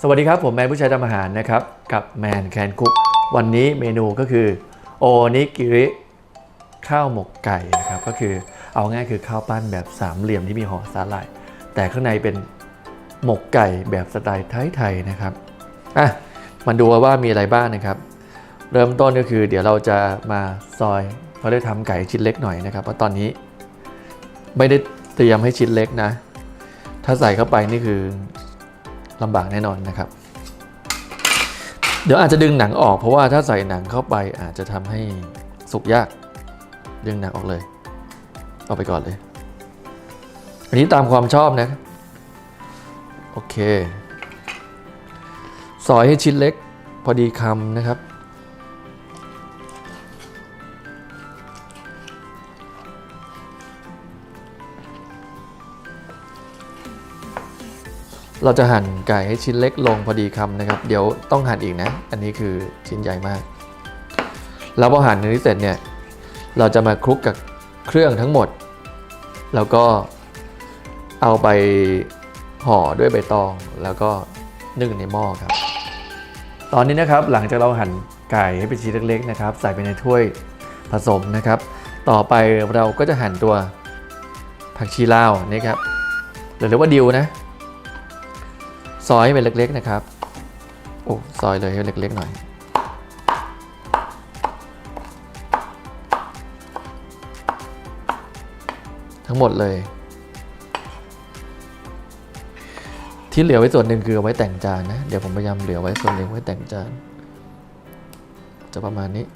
สวัสดีครับ ผมแมนผู้ชายทำอาหารนะครับ กับแมนแคนคุก วันนี้เมนูก็คือ โอนิกิริ ข้าวหมกไก่นะครับ ก็คือเอาง่ายคือข้าวปั้นแบบสามเหลี่ยมที่มีห่อสาหร่าย แต่ข้างในเป็นหมกไก่แบบสไตล์ไทยๆนะครับอะมาดูว่ามีอะไรบ้างนะครับ เริ่มต้นก็คือ เดี๋ยวเราจะมาซอยเราได้ทำไก่ชิ้นเล็กหน่อยนะครับเพราะตอนนี้ไม่ได้เตรียมให้ชิ้นเล็กนะ ถ้าใส่เข้าไปนี่คือ ลำบากแน่นอนนะครับ เดี๋ยวอาจจะดึงหนังออกเพราะว่าถ้าใส่หนังเข้าไปอาจจะทำให้สุกยาก ดึงหนังออกเลย เอาไปก่อนเลย อันนี้ตามความชอบนะ โอเคซอยให้ชิ้นเล็กพอดีคำนะครับ เราจะหั่นไก่ให้ชิ้นเล็กลงพอดีคำนะครับ เดี๋ยวต้องหั่นอีกนะ อันนี้คือชิ้นใหญ่มาก แล้วพอหั่นนี้เสร็จเนี่ย เราจะมาคลุกกับเครื่องทั้งหมด แล้วก็เอาไปห่อด้วยใบตอง แล้วก็นึ่งในหม้อครับ ตอนนี้นะครับหลังจากเราหั่นไก่ให้เป็นชิ้นเล็กๆนะครับ ใส่ไปในถ้วยผสมนะครับ ต่อไปเราก็จะหั่นตัวผักชีลาวนี่ครับหรือเรียกว่าดิวนะ ซอยเป็นเล็กๆนะครับ โอ้ซอยเลยให้เล็กๆหน่อย ทั้งหมดเลย ที่เหลือไว้ส่วนหนึ่งคือเอาไว้แต่งจานนะ เดี๋ยวผมพยายามเหลือไว้ส่วนหนึ่งไว้แต่งจาน จะประมาณนี้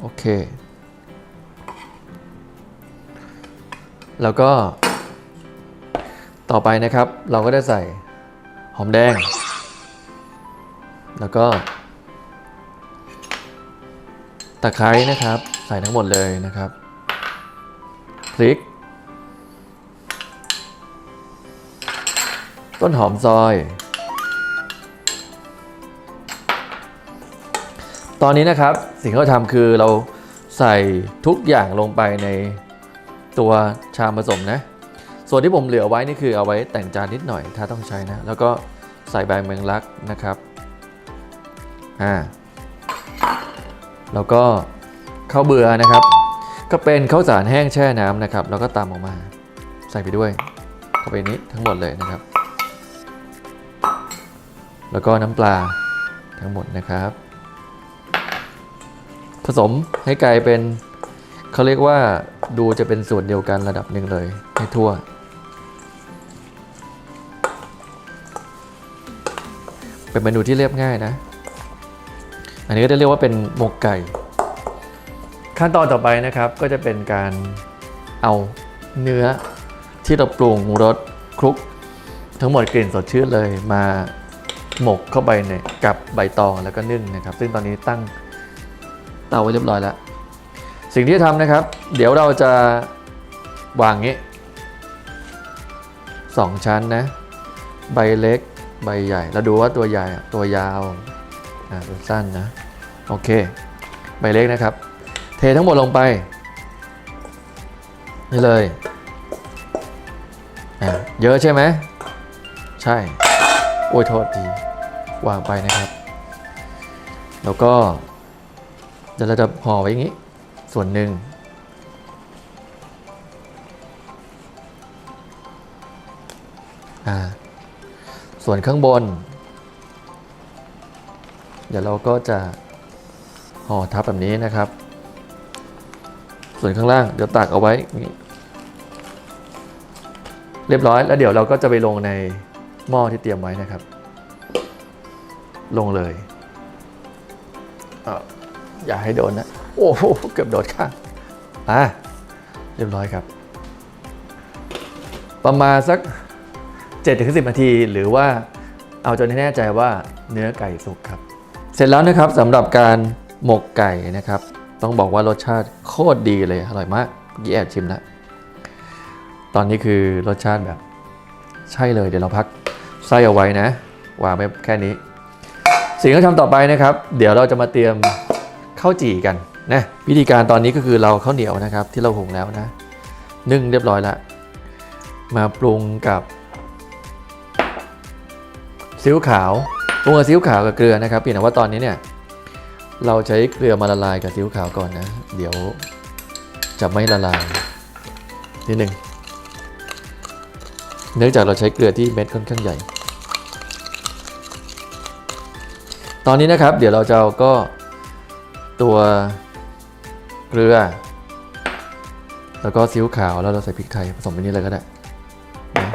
โอเค แล้วก็ ต่อไปนะครับ เราก็ได้ใส่หอมแดง แล้วก็ ตะไคร้นะครับ ใส่ทั้งหมดเลยนะครับ พริก ต้นหอมซอย ตอนนี้นะครับสิ่งที่เราทำคือเราใส่ทุกอย่างลงไปใน ตัวชามผสมนะ ส่วนที่ผมเหลือไว้นี่คือเอาไว้แต่งจานนิดหน่อยถ้าต้องใช้นะ แล้วก็ใส่ใบเมืองลักนะครับอ่าแล้วก็ข้าวเบื่อนะครับ ก็เป็นข้าวสารแห้งแช่น้ำนะครับ แล้วก็ตามออกมาใส่ไปด้วยเข้าไปนี้ทั้งหมดเลยนะครับ แล้วก็น้ำปลาทั้งหมดนะครับ ผสมให้กลายเป็นเขาเรียกว่า ดูจะเป็นส่วนเดียวกันระดับหนึ่งเลยให้ทั่ว เป็นเมนูที่เรียบง่ายนะ อันนี้ก็จะเรียกว่าเป็นหมกไก่ ขั้นตอนต่อไปนะครับก็จะเป็นการเอาเนื้อที่เราปรุงรสคลุก ทั้งหมดกลิ่นสดชื่นเลยมาหมกเข้าไปในกับใบตองแล้วก็นึ่งนะครับ ซึ่งตอนนี้ตั้งเตาไว้เรียบร้อยแล้ว สิ่งที่จะทำนะครับ เดี๋ยวเราจะวางงี้สองชั้นนะ ใบเล็ก ใบใหญ่แล้วดูว่าตัวใหญ่ตัวยาวอ่าตัวสั้นนะ โอเค ใบเล็กนะครับ เททั้งหมดลงไป นี่เลยอ่าเยอะใช่ไหม ใช่ โอ้ยโทษทีวางไปนะครับ แล้วก็เดี๋ยวเราจะห่อไว้อย่างนี้ ส่วนหนึ่ง ส่วนข้างบน เดี๋ยวเราก็จะห่อทับแบบนี้นะครับ ส่วนข้างล่างเดี๋ยวตักเอาไว้ เรียบร้อยแล้วเดี๋ยวเราก็จะไปลงในหม้อที่เตรียมไว้นะครับ ลงเลยเออย่าให้โดนนะ โอ้โหเกือบโดดข้างอะเรียบร้อยครับ ประมาณสัก 7-10 นาที หรือว่าเอาจนให้แน่ใจว่าเนื้อไก่สุกครับ เสร็จแล้วนะครับสำหรับการหมกไก่นะครับ ต้องบอกว่ารสชาติโคตรดีเลย อร่อยมากเมื่แอบชิมแล้ว ตอนนี้คือรสชาติแบบ ใช่เลยเดี๋ยวเราพักไส้เอาไว้นะ วางไว้แค่นี้ สิ่งที่ทำต่อไปนะครับ เดี๋ยวเราจะมาเตรียมข้าวจี่กัน นะวิธีการตอนนี้ก็คือเราข้าวเหนียวนะครับที่เราหุงแล้วนะนึ่งเรียบร้อยแล้วมาปรุงกับซีอิ๊วขาวปรุงกับซีอิ๊วขาวกับเกลือนะครับเพียงแต่ว่าตอนนี้เนี่ยเราใช้เกลือมาละลายกับซีอิ๊วขาวก่อนนะ เดี๋ยวจะไม่ละลายนิดหนึ่งเนื่องจากเราใช้เกลือที่เม็ดค่อนข้างใหญ่ ตอนนี้นะครับ เดี๋ยวเราจะเอาก็ตัว เกลือ แล้วก็ซีอิ๊วขาวแล้วเราใส่พริกไทยผสมไปนี้เลยก็ได้นะ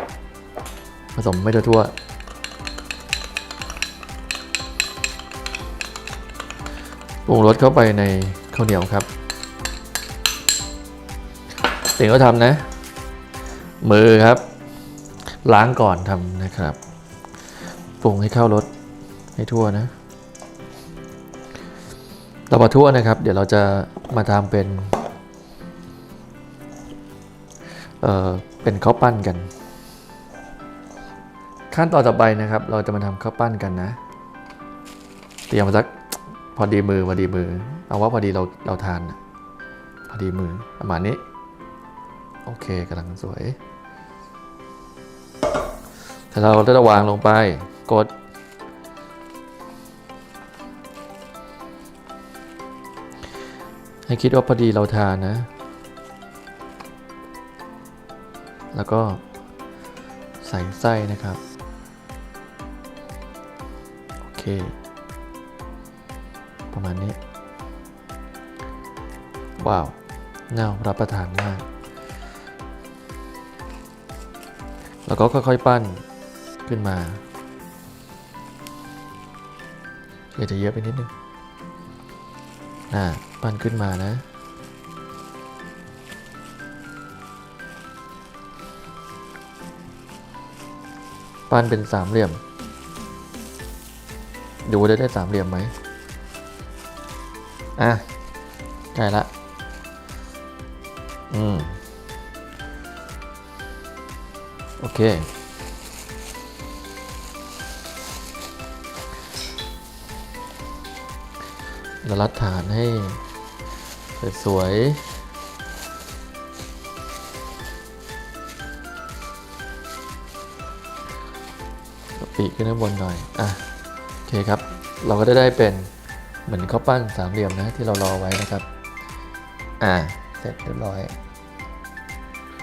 ผสมไม่ทั่วปรุงรสเข้าไปในข้าวเหนียวครับสิ่งที่ทำนะ มือครับ ล้างก่อนทำนะครับ ปรุงให้เข้ารสให้ทั่วนะ เราพอทั่วนะครับ เดี๋ยวเราจะมาทำเป็น เอ่อ เป็นข้าวปั้นกัน ขั้นตอนต่อไปนะครับ เราจะมาทำข้าวปั้นกันนะ เตรียมมาสักพอดีมือพอดีมือ เอาว่าพอดีเราเราทานน่ะพอดีมือประมาณนี้ โอเคกำลังสวยแต่เราจะวางลงไปกด ให้คิดว่าพอดีเราทานนะ แล้วก็ใส่ไส้นะครับ โอเค ประมาณนี้ ว้าวน่ารับประทานมาก แล้วก็ค่อยๆปั้นขึ้นมาเดี๋ยวจะเยอะไปนิดนึง น่าปั้นขึ้นมานะ ปั้นเป็นสามเหลี่ยม ดูได้ได้สามเหลี่ยมไหมอะใกล้ละ อืม โอเค เรารัดฐานให้สวยๆปีกขึ้นข้างบนหน่อย อะ โอเคครับ เราก็ได้ได้เป็นเหมือนข้าวปั้นสามเหลี่ยมนะที่เรารอไว้นะครับ อ่า เสร็จเรียบร้อย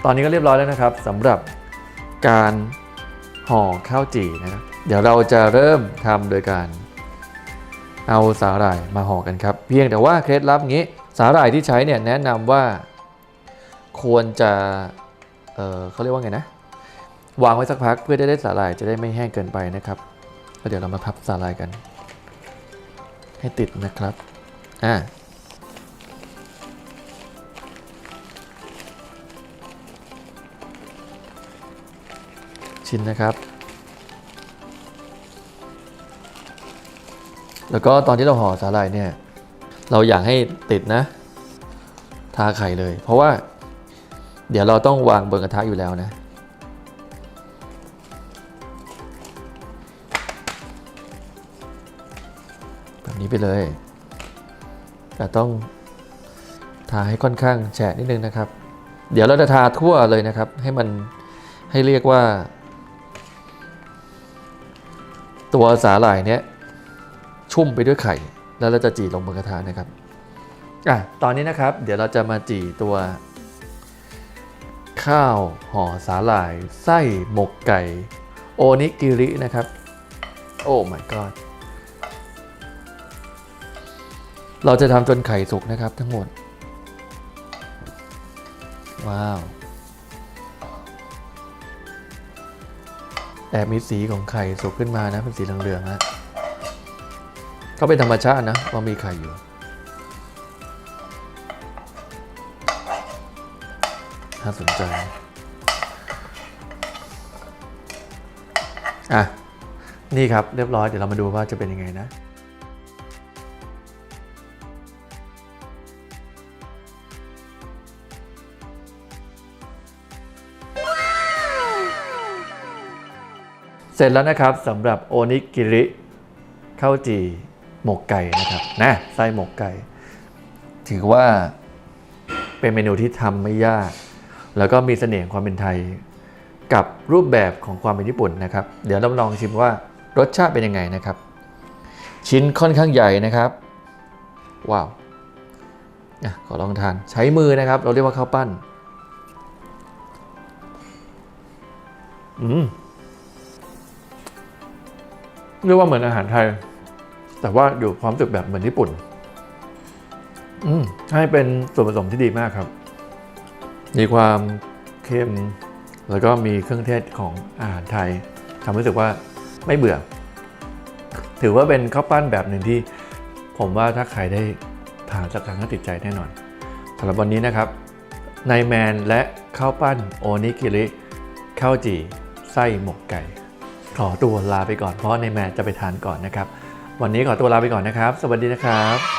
ตอนนี้ก็เรียบร้อยแล้วนะครับสำหรับการห่อข้าวจี่นะครับ เดี๋ยวเราจะเริ่มทำโดยการ เอาสาหร่ายมาห่อกันครับ เพียงแต่ว่าเคล็ดลับงี้สาหร่ายที่ใช้เนี่ยแนะนำว่าควรจะเเขาเรียกว่าไงนะ วางไว้สักพักเพื่อได้ได้สาหร่ายจะได้ไม่แห้งเกินไปนะครับแล้วเดี๋ยวเรามาพับสาหร่ายกัน ให้ติดนะครับอ่าชิ้นนะครับ แล้วก็ตอนที่เราห่อสาหร่ายเนี่ยเราอยากให้ติดนะ ทาไข่เลย เพราะว่า เดี๋ยวเราต้องวางบนกระทะอยู่แล้วนะ แบบนี้ไปเลย แต่ต้องทาให้ค่อนข้างแฉะนิดนึงนะครับ เดี๋ยวเราจะทาทั่วเลยนะครับ ให้มันให้เรียกว่า ตัวสาหร่ายเนี้ย ชุ่มไปด้วยไข่ แล้วเราจะจี่ลงบนกระทะนะครับอะตอนนี้นะครับ เดี๋ยวเราจะมาจี่ตัว ข้าวห่อสาหร่าย ไส้หมกไก่ โอนิกิรินะครับ โอ้ my god เราจะทำจนไข่สุกนะครับทั้งหมด ว้าวแอบมีสีของไข่สุกขึ้นมานะเป็นสีเหลืองๆนะก็ เป็นธรรมชาตินะว่ามีไข่อยู่ น่าสนใจ อะ นี่ครับเรียบร้อย เดี๋ยวเรามาดูว่าจะเป็นยังไงนะเสร็จแล้วนะครับสำหรับโอนิกิริข้าวจี่ หมกไก่นะครับนะไส้หมกไก่ ถือว่าเป็นเมนูที่ทำไม่ยาก แล้วก็มีเสน่ห์ความเป็นไทย กับรูปแบบของความเป็นญี่ปุ่นนะครับ เดี๋ยวเราลองชิมว่ารสชาติเป็นยังไงนะครับ ชิ้นค่อนข้างใหญ่นะครับ ว้าวอะขอลองทานใช้มือนะครับ เราเรียกว่าข้าวปั้นอืมเรียกว่าเหมือนอาหารไทย แต่ว่าอยู่ความรู้สึกแบบเหมือนญี่ปุ่น อืมให้เป็นส่วนผสมที่ดีมากครับ มีความเค็มแล้วก็มีเครื่องเทศของอาหารไทยทำให้รู้สึกว่าไม่เบื่อ ถือว่าเป็นข้าวปั้นแบบหนึ่งที่ ผมว่าถ้าใครได้ทานสักครั้งก็ติดใจแน่นอนสำหรับวันนี้นะครับนายแมนและข้าวปั้นโอนิกิริข้าวจี่ไส้หมกไก่ ขอตัวลาไปก่อนเพราะนายแมนจะไปทานก่อนนะครับ วันนี้ขอตัวลาไปก่อนนะครับ สวัสดีนะครับ